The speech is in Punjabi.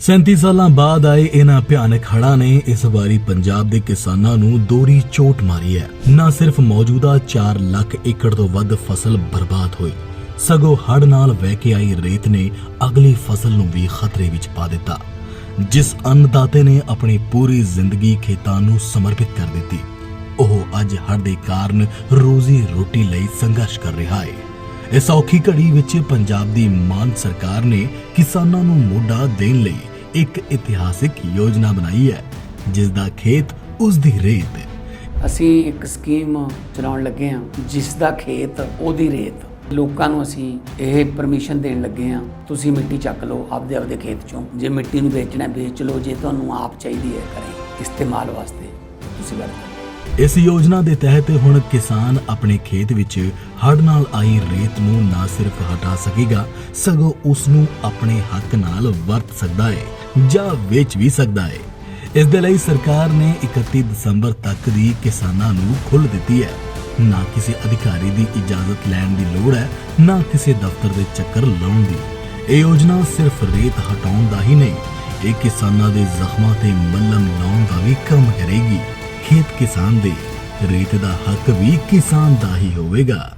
37 ਸਾਲਾਂ ਬਾਅਦ ਆਏ ਇਹਨਾਂ ਭਿਆਨਕ ਹੜ੍ਹਾਂ ਨੇ ਇਸ ਵਾਰੀ ਪੰਜਾਬ ਦੇ ਕਿਸਾਨਾਂ ਨੂੰ ਦੋਰੀ ਚੋਟ ਮਾਰੀ ਹੈ। ਨਾ ਸਿਰਫ ਮੌਜੂਦਾ 4 ਲੱਖ ਏਕੜ ਤੋਂ ਵੱਧ ਫਸਲ ਬਰਬਾਦ ਹੋਈ। ਸਗੋਂ ਹੜ੍ਹ ਨਾਲ ਵਹਿ ਕੇ ਆਈ ਰੇਤ ਨੇ ਅਗਲੀ ਫਸਲ ਨੂੰ ਵੀ ਖਤਰੇ ਵਿੱਚ ਪਾ ਦਿੱਤਾ। ਜਿਸ ਅੰਨਦਾਤੇ ਨੇ ਆਪਣੀ ਪੂਰੀ ਜ਼ਿੰਦਗੀ ਖੇਤਾਂ ਨੂੰ ਸਮਰਪਿਤ ਕਰ ਦਿੱਤੀ। ਉਹ ਅੱਜ ਹੜ੍ਹ ਦੇ ਕਾਰਨ ਰੋਜ਼ੀ ਰੋਟੀ ਲਈ ਸੰਘਰਸ਼ ਕਰ ਰਿਹਾ ਹੈ। ਇਸ ਔਖੀ ਘੜੀ ਵਿੱਚ ਪੰਜਾਬ ਦੀ ਮਾਨ ਸਰਕਾਰ ਨੇ ਕਿਸਾਨਾਂ ਨੂੰ ਮੋਢਾ ਦੇਣ ਲਈ ਇੱਕ ਇਤਿਹਾਸਿਕ ਯੋਜਨਾ ਬਣਾਈ ਹੈ ਜਿਸ ਦਾ ਖੇਤ ਉਸ ਦੀ ਰੇਤ ਅਸੀਂ ਇੱਕ ਸਕੀਮ ਚਲਾਉਣ ਲੱਗੇ ਹਾਂ ਜਿਸ ਦਾ ਖੇਤ ਉਹਦੀ ਰੇਤ। ਲੋਕਾਂ ਨੂੰ ਅਸੀਂ ਇਹ ਪਰਮਿਸ਼ਨ ਦੇਣ ਲੱਗੇ ਹਾਂ, ਤੁਸੀਂ ਮਿੱਟੀ ਚੱਕ ਲਓ ਆਪਦੇ ਆਪਦੇ ਖੇਤ ਚੋਂ। ਜੇ ਮਿੱਟੀ ਨੂੰ ਵੇਚਣਾ ਵੇਚ ਲਓ, ਜੇ ਤੁਹਾਨੂੰ ਆਪ ਚਾਹੀਦੀ ਹੈ ਕਰੇ ਇਸਤੇਮਾਲ ਵਾਸਤੇ, ਤੁਸੀਂ ਵਰਤੋ ਇਸ ਯੋਜਨਾ ਦੇ ਤਹਿਤ ਹੁਣ ਕਿਸਾਨ ਆਪਣੇ ਖੇਤ ਵਿੱਚ ਹੜ੍ਹ ਨਾਲ ਆਈ ਰੇਤ ਨੂੰ ਨਾ ਸਿਰਫ ਹਟਾ ਸਕੇਗਾ, ਸਗੋਂ ਉਸ ਨੂੰ ਆਪਣੇ ਹੱਕ ਨਾਲ ਵਰਤ ਸਕਦਾ ਹੈ ਜਾਂ ਵੇਚ ਵੀ ਸਕਦਾ ਹੈ ਇਸ ਦੇ ਲਈ ਸਰਕਾਰ ਨੇ 31 ਦਸੰਬਰ ਤੱਕ ਦੀ ਕਿਸਾਨਾਂ ਨੂੰ ਖੁੱਲ੍ਹ ਦਿੱਤੀ ਹੈ। ਨਾ ਕਿਸੇ ਅਧਿਕਾਰੀ ਦੀ ਇਜਾਜ਼ਤ ਲੈਣ ਦੀ ਲੋੜ ਹੈ, ਨਾ ਕਿਸੇ ਦਫ਼ਤਰ ਦੇ ਚੱਕਰ ਲਾਉਣ ਦੀ। ਇਹ ਯੋਜਨਾ ਸਿਰਫ ਰੇਤ ਹਟਾਉਣ ਦਾ ਹੀ ਨਹੀਂ, ਇਹ ਕਿਸਾਨਾਂ ਦੇ ਜ਼ਖਮਾਂ ਤੇ ਮੱਲਮ ਲਾਉਣ ਦਾ ਵੀ ਕੰਮ ਕਰੇਗੀ। ਖੇਤ ਕਿਸਾਨ ਦੇ ਰੇਤ ਦਾ ਹੱਕ ਵੀ ਕਿਸਾਨ ਦਾ ਹੀ ਹੋਵੇਗਾ।